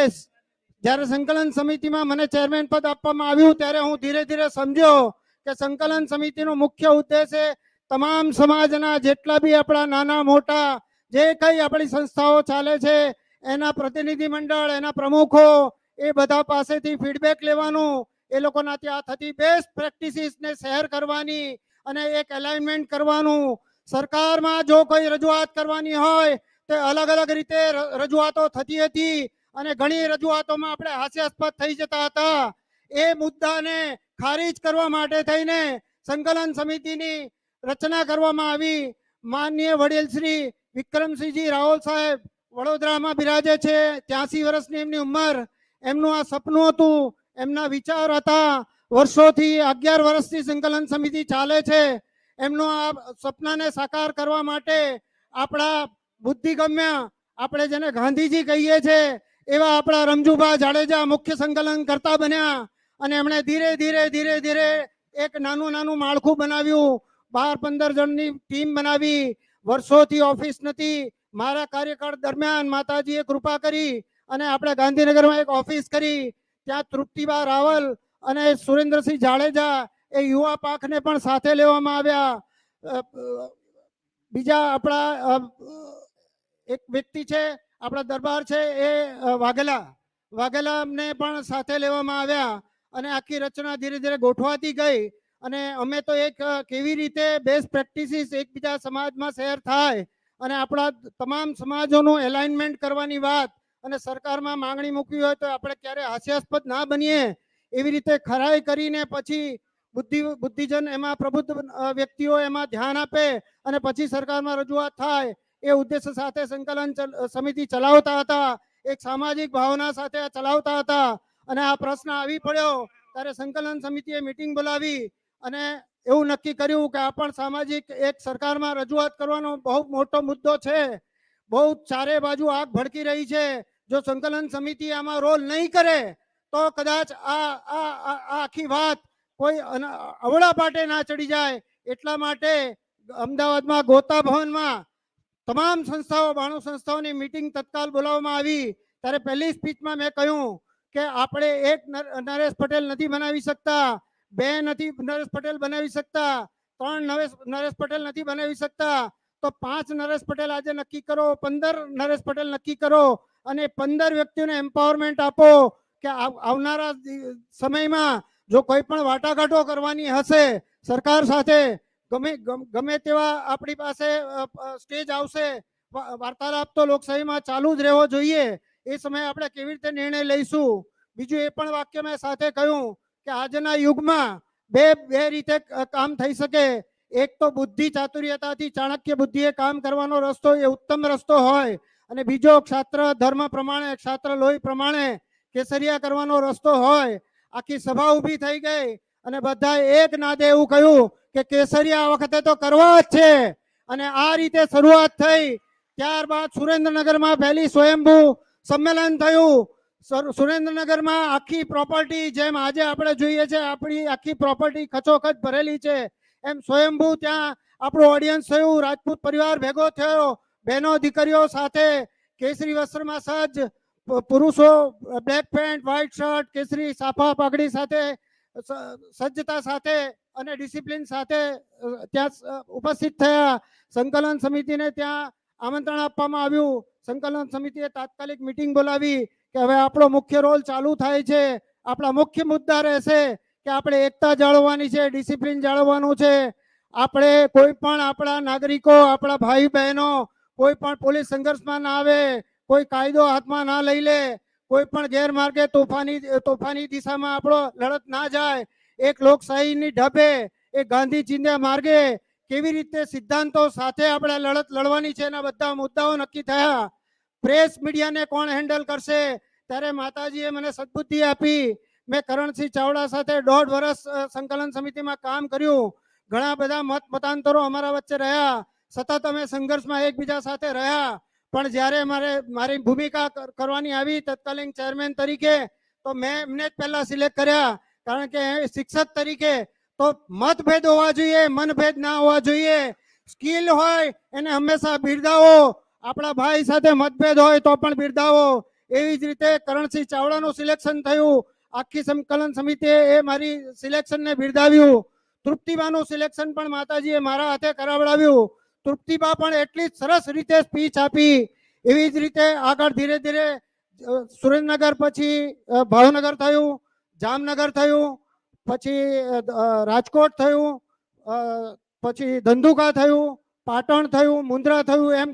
ઉદ્દેશ જ્યારે સંકલન સમિતિમાં મને ચેરમેન પદ આપવામાં આવ્યું ત્યારે હું ધીરે ધીરે સમજ્યો કે સંકલન સમિતિનો મુખ્ય ઉદ્દેશ એ તમામ સમાજના જેટલા બી આપણા નાના મોટા જે કઈ આપણી સંસ્થાઓ ચાલે છે, એના પ્રતિનિધિ મંડળ, એના પ્રમુખો, એ બધા પાસેથી ફીડબેક લેવાનું, એ લોકોના ત્યાં થતી બેસ્ટ પ્રેક્ટિસીસને શેર કરવાની અને એક એલાઇનમેન્ટ કરવાનું. સરકારમાં જો કોઈ રજૂઆત કરવાની હોય, તે અલગ અલગ રીતે રજૂઆતો થતી હતી. અને ઘણી રજૂઆતોમાં આપણે હાસ્યાસ્પદ થઈ જતા હતા. એ મુદ્દાને ખારીજ કરવા માટે થઈને સંકલન સમિતિની રચના કરવામાં આવી. માનનીય વડીલ શ્રી વિક્રમસિંહજી રાહુલ સાહેબ વડોદરામાં બિરાજે છે. ત્યાસી વર્ષની એમની ઉંમર. એમનું આ સપનું હતું. એમના વિચાર હતા. વર્ષોથી અગિયાર વર્ષથી સંકલન સમિતિ ચાલે છે. એમનું આ સપનાને સાકાર કરવા માટે આપણા બુદ્ધિગમ્ય, આપણે જેને ગાંધીજી કહીએ છીએ એવા આપણા રમજુભા જાડેજા મુખ્ય સંકલન કરતા બન્યા અને એમણે ધીરે ધીરે ધીરે ધીરે એક નાનું નાનું માળખું બનાવ્યું. બાર, પંદર જણની ટીમ બનાવી. વર્ષોથી ઓફિસ નથી. મારા કાર્યકાળ દરમિયાન માતાજીએ કૃપા કરી અને આપણે ગાંધીનગરમાં એક ઓફિસ કરી. ત્યાં તૃપ્તિબા રાવલ અને સુરેન્દ્રસિંહ જાડેજા એ યુવા પાકને પણ સાથે લેવામાં આવ્યા. બીજા આપણા એક વ્યક્તિ છે આપણા દરબાર છે એ વાઘેલા. વાઘેલાને પણ સાથે લેવામાં આવ્યા અને આખી રચના ધીરે ધીરે ગોઠવાતી ગઈ અને અમે તો એક કેવી રીતે બેસ્ટ પ્રેક્ટિસીસ એકબીજા સમાજમાં શેર થાય અને આપણા તમામ સમાજોનું એલાઇનમેન્ટ કરવાની વાત અને સરકારમાં માંગણી મૂકવી હોય તો આપણે ક્યારે હાસ્યાસ્પદ ના બનીએ એવી રીતે ખરાઈ કરીને પછી બુદ્ધિ, બુદ્ધિજન એમાં પ્રબુદ્ધ વ્યક્તિઓ એમાં ધ્યાન આપે અને પછી સરકારમાં રજૂઆત થાય એ ઉદ્દેશ્ય સાથે સંકલન સમિતિ ચલાવતા હતા. એક સામાજિક ભાવના સાથે ચલાવતા હતા. અને આ પ્રશ્ન આવી પડ્યો ત્યારે સંકલન સમિતિએ મિટિંગ બોલાવી અને એવું નક્કી કર્યું કે આ પણ સામાજિક એક સરકારમાં રજૂઆત કરવાનો બહુ મોટો મુદ્દો છે. બહુ ચારે બાજુ આગ ભડકી રહી છે. જો સંકલન સમિતિ આમાં રોલ નહીં કરે, તો કદાચ આ આ આખી વાત કોઈ અવળા પાટે ના ચડી જાય. એટલા માટે અમદાવાદમાં ગોતા ભવનમાં તમામ સંસ્થાઓ, બાણું સંસ્થાઓની મીટિંગ તત્કાલ બોલાવવામાં આવી. ત્યારે પહેલી સ્પીચમાં મેં કહ્યું કે આપણે એક નર- નરેશ પટેલ નથી બનાવી શકતા, બે નથી, નરેશ પટેલ બનાવી શકતા, ત્રણ નરેશ નરેશ પટેલ નથી બનાવી શકતા. તો પાંચ નરેશ પટેલ આજે નક્કી કરો, પંદર નરેશ પટેલ નક્કી કરો અને પંદર વ્યક્તિઓને એમ્પાવરમેન્ટ આપો કે આવનારા સમયમાં જો કોઈ પણ વાટાઘાટો કરવાની હશે, સરકાર સાથે ગમે ગમ- તેવા આપણી પાસે સ્ટેજ આવશે વાર્તાલાપ તો લોકશાહીમાં ચાલુ જ રહેવો જોઈએ. એ સમયે આપણે કેવી રીતે નિર્ણય લઈશું? બીજું એ પણ વાક્ય મેં સાથે કહ્યું કે આજના યુગમાં બે બે રીતે કામ થઈ શકે. એક તો બુદ્ધિ ચાતુર્યતાથી ચાણક્ય બુદ્ધિએ કામ કરવાનો રસ્તો એ ઉત્તમ રસ્તો હોય અને બીજો ક્ષાત્ર ધર્મ પ્રમાણે, ક્ષાત્ર લોહી પ્રમાણે કેસરિયા કરવાનો રસ્તો હોય. આખી સભા ઊભી થઈ ગઈ અને બધા એક નાદે એવું કહ્યું કે કેસરિયા આ વખતે તો કરવા જ છે. અને આ રીતે શરૂઆત થઈ. ત્યારબાદ સુરેન્દ્રનગરમાં પહેલી સ્વયંભૂ સંમેલન થયું. સર- સુરેન્દ્રનગરમાં આખી પ્રોપર્ટી જેમ આજે આપણે જોઈએ છે, આપણી આખી પ્રોપર્ટી ખચોખચ ભરેલી છે. એમ સ્વયંભૂ ત્યાં આપણું ઓડિયન્સ થયું. રાજપૂત પરિવાર ભેગો થયો. બહેનો, દીકરીઓ સાથે કેસરી વસ્ત્રમાં સજ્જ. પુરુષો, બ્લેક પેન્ટ વ્હાઇટ શર્ટ, કેસરી સાફા પાઘડી સાથે સજ્જતા સાથે અને ડિસિપ્લિન સાથે ત્યાં ઉપસ્થિત થયા. સંકલન સમિતિને ત્યાં આમંત્રણ આપવામાં આવ્યું. સંકલન સમિતિએ તાત્કાલિક મિટિંગ બોલાવી કે હવે આપણો મુખ્ય રોલ ચાલુ થાય છે. આપણા મુખ્ય મુદ્દા રહેશે કે આપણે એકતા જાળવવાની છે, ડિસિપ્લિન જાળવવાનું છે. આપણે કોઈ પણ આપણા નાગરિકો, આપણા ભાઈ બહેનો કોઈ પણ પોલીસ સંઘર્ષમાં ના આવે, કોઈ કાયદો હાથમાં ના લઈ લે કોઈ પણ ગેરમાર્ગે તોફાની તોફાની દિશામાં આપણો લડત ના જાય, એક લોકશાહીની ઢબે, એ ગાંધી માર્ગે કેવી રીતે સિદ્ધાંતો સાથે આપણે લડત લડવાની છે એના બધા મુદ્દાઓ નક્કી થયા. પ્રેસ મીડિયાને કોણ હેન્ડલ કરશે? ત્યારે માતાજીએ મને સદબુદ્ધિ આપી. મેં કરણસિંહ ચાવડા સાથે દોઢ વર્ષ સંકલન સમિતિમાં કામ કર્યું. ઘણા બધા મત, મતાંતરો અમારા વચ્ચે રહ્યા. સતત અમે સંઘર્ષમાં એકબીજા સાથે રહ્યા. પણ જ્યારે મારે, મારી ભૂમિકા કરવાની આવી તત્કાલીન ચેરમેન તરીકે, તો મેં એમને જ પહેલા સિલેક્ટ કર્યા. કારણ કે શિક્ષક તરીકે તો મતભેદ હોવા જોઈએ, મનભેદ ના હોવા જોઈએ. સ્કિલ હોય, એને હંમેશા બિરદાવો. આપણા ભાઈ સાથે મતભેદ હોય તો પણ બિરદાવો. એવી જ રીતે કરણસિંહ ચાવડાનું સિલેક્શન થયું. આખી સંકલન સમિતિએ એ મારી સિલેક્શનને બિરદાવ્યું. તૃપ્તિમાનું સિલેક્શન પણ માતાજીએ મારા હાથે કરાવડાવ્યું. તૃપ્તિબા પણ એટલી સરસ રીતે સ્પીચ આપી. એવી જ રીતે આગળ ધીરે ધીરે સુરેન્દ્રનગર પછી ભાવનગર થયું, જામનગર થયું, પછી રાજકોટ થયું પછી ધંધુકા થયું, પાટણ થયું મુન્દ્રા થયું, એમ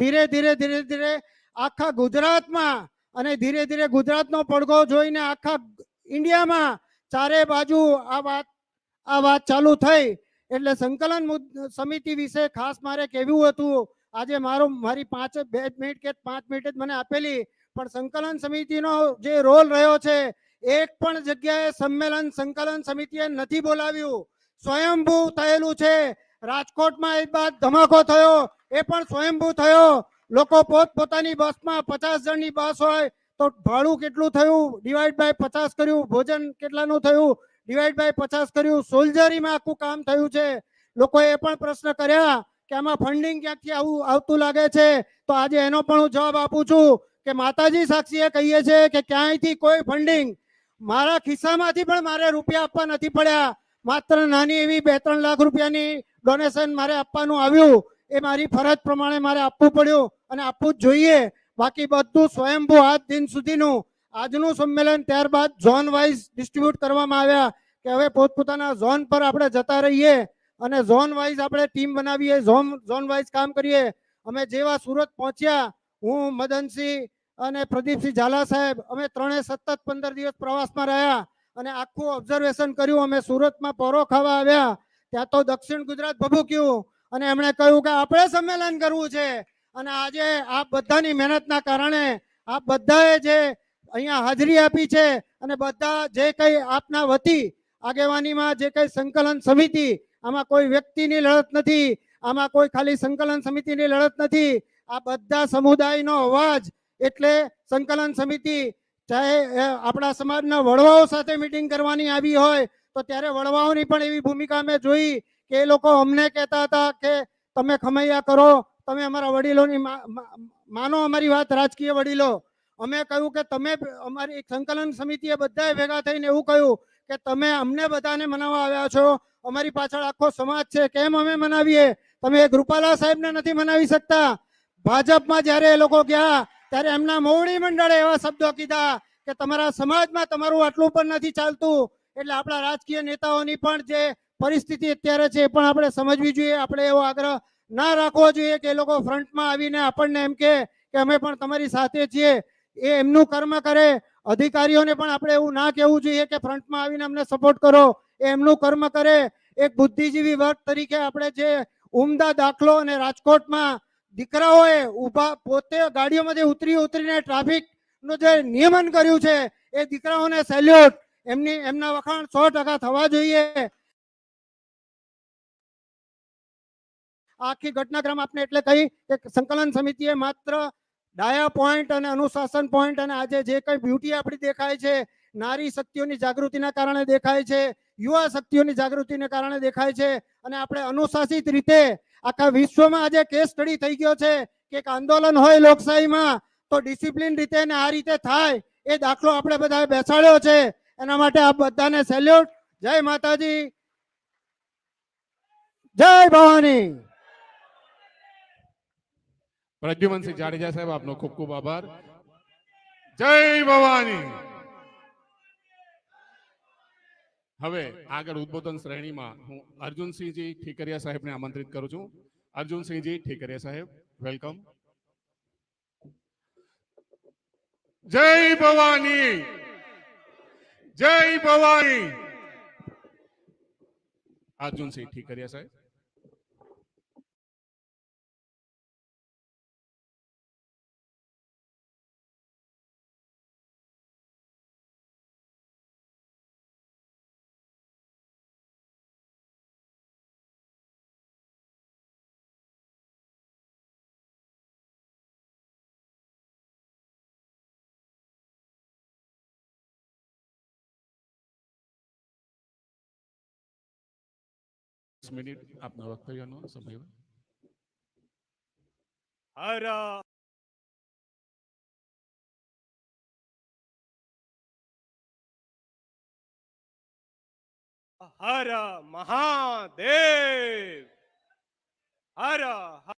ધીરે ધીરે ધીરે ધીરે આખા ગુજરાતમાં અને ધીરે ધીરે ગુજરાતનો પડઘો જોઈને આખા ઇન્ડિયામાં ચારે બાજુ આ વાત આ વાત ચાલુ થઈ. એટલે સંકલન સમિતિ વિશે ખાસ મારે કહેવું હતું. આજે મારો, મારી પાંચ, બે મિનિટ કે પાંચ મિનિટ જ મને આપેલી. પણ સંકલન સમિતિનો જે રોલ રહ્યો છે, એક પણ જગ્યાએ સંમેલન, સંકલન સમિતિએ નથી બોલાવ્યું. સ્વયંભૂ થયેલું છે. રાજકોટમાં એક બાદ ધમાકો થયો. એ પણ સ્વયંભૂ થયો. લોકો પોત, પોતાની બસમાં પચાસ જણની બસ હોય તો ભાડું કેટલું થયું? ડિવાઈડ બાય પચાસ કર્યું. ભોજન કેટલાનું થયું? ડિવાઈડ બાય પચાસ કર્યું. સોલ્જરીમાં આખું કામ થયું છે. લોકોએ એ પણ પ્રશ્ન કર્યા કે આમાં ફંડિંગ ક્યાંકથી આવું આવતું લાગે છે? તો આજે એનો પણ હું જવાબ આપું છું કે માતાજી સાક્ષીએ કહીએ છે કે ક્યાંયથી કોઈ ફંડિંગ મારા ખિસ્સામાંથી પણ મારે રૂપિયા આપવા નથી પડ્યા. માત્ર નાની એવી બે ત્રણ લાખ રૂપિયાની ડોનેશન મારે આપવાનું આવ્યું. એ મારી ફરજ પ્રમાણે મારે આપવું પડ્યું અને આપવું જ જોઈએ. બાકી બધું સ્વયંભૂ આજ દિન સુધીનું આજનું સંમેલન ત્યારબાદ ઝોન વાઇઝ ડિસ્ટ્રીબ્યુટ કરવામાં આવ્યા કે હવે પોતપોતાના ઝોન પર આપણે જતા રહીએ અને ઝોન વાઇઝ આપણે ટીમ બનાવીએ ઝોન ઝોન વાઇઝ કામ કરીએ. અમે જેવા સુરત પહોંચ્યા, હું, મદનસિંહ અને પ્રદીપસિંહ ઝાલા સાહેબ, અમે ત્રણે સતત પંદર દિવસ પ્રવાસમાં રહ્યા અને આખું ઓબ્ઝર્વેશન કર્યું. અમે સુરતમાં પોરો ખાવા આવ્યા. ત્યાં તો દક્ષિણ ગુજરાત ભભૂક્યું અને એમણે કહ્યું કે આપણે સંમેલન કરવું છે. અને આજે આ બધાની મહેનતના કારણે આ બધાએ જે અહીંયા હાજરી આપી છે અને બધા જે કંઈ આપના વતી આગેવાનીમાં જે કંઈ સંકલન સમિતિ, આમાં કોઈ વ્યક્તિની લડત નથી, આમાં કોઈ ખાલી સંકલન સમિતિની લડત નથી. આ બધા સમુદાયનો અવાજ એટલે સંકલન સમિતિ, ચાહે આપણા સમાજના વડવાઓ સાથે મિટિંગ કરવાની આવી હોય, તો ત્યારે વડવાઓની પણ એવી ભૂમિકા મેં જોઈ કે એ લોકો અમને કહેતા હતા કે તમે ખમૈયા કરો, તમે અમારા વડીલોની માનો અમારી વાત રાજકીય વડીલો. અમે કહ્યું કે તમે અમારી સંકલન સમિતિએ બધાએ ભેગા થઈને એવું કહ્યું કે તમે અમને બધાને મનાવવા આવ્યા છો, અમારી પાછળ આખો સમાજ છે, કેમ અમે મનાવીએ? તમે એક રૂપાલા સાહેબને નથી મનાવી શકતા. ભાજપમાં જ્યારે એ લોકો ગયા, ત્યારે એમના મોવડી મંડળે એવા શબ્દો કીધા કે તમારા સમાજમાં તમારું આટલું પણ નથી ચાલતું. એટલે આપણા રાજકીય નેતાઓની પણ જે પરિસ્થિતિ અત્યારે છે એ પણ આપણે સમજવી જોઈએ. આપણે એવો આગ્રહ ના રાખવો જોઈએ કે એ લોકો ફ્રન્ટમાં આવીને આપણને એમ કે અમે પણ તમારી સાથે છીએ. એ એમનું કર્મ કરે. અધિકારીઓને પણ આપણે એવું ના કહેવું જોઈએ કે ફ્રન્ટમાં આવીને અમને સપોર્ટ કરો. એ એમનું કર્મ કરે. એક બુદ્ધિજીવી વર્ગ તરીકે આપણે જે ઉમદા દાખલો અને રાજકોટમાં દીકરાઓએ ઊભા પોતે ગાડીઓમાંથી ઉતરી ઉતરીને ટ્રાફિકનું જે નિયમન કર્યું છે, એ દીકરાઓને સેલ્યુટ એમની, એમના વખાણ સો ટકા થવા જોઈએ. આખી ઘટનાક્રમ આપને એટલે કહી કે સંકલન સમિતિએ માત્ર ડાયા પોઈન્ટ અને અનુશાસન પોઈન્ટ અને આજે જે કઈ બ્યુટી આપણી દેખાય છે, નારી શક્તિઓની જાગૃતિના કારણે દેખાય છે, યુવા શક્તિઓની જાગૃતિને કારણે દેખાય છે અને આપણે અનુશાસિત રીતે આખા વિશ્વમાં આજે કેસ સ્ટડી થઈ ગયો છે કે એક આંદોલન હોય લોકશાહીમાં તો ડિસિપ્લિન રીતે ને આ રીતે થાય એ દાખલો આપણે બધાએ બેસાડ્યો છે. એના માટે આપ બધાને સેલ્યુટ જય માતાજી. જય ભવાની. પ્રદ્યુમનસિંહ જાડેજા સાહેબ, આપનો ખૂબ ખૂબ આભાર. જય ભવાની! હવે આગળ ઉદ્બોધન શ્રેણીમાં હું અર્જુનસિંહજી ઠીકરિયા સાહેબને આમંત્રિત કરું છું. અર્જુનસિંહજી ઠીકરિયા સાહેબ, વેલકમ. જય ભવાની! જય ભવાની! અર્જુનસિંહ ઠીકરિયા સાહેબ. સિક્સ મિનિટ આપના વક્તવ્યનો સમય હર હર મહાદેવ હર હર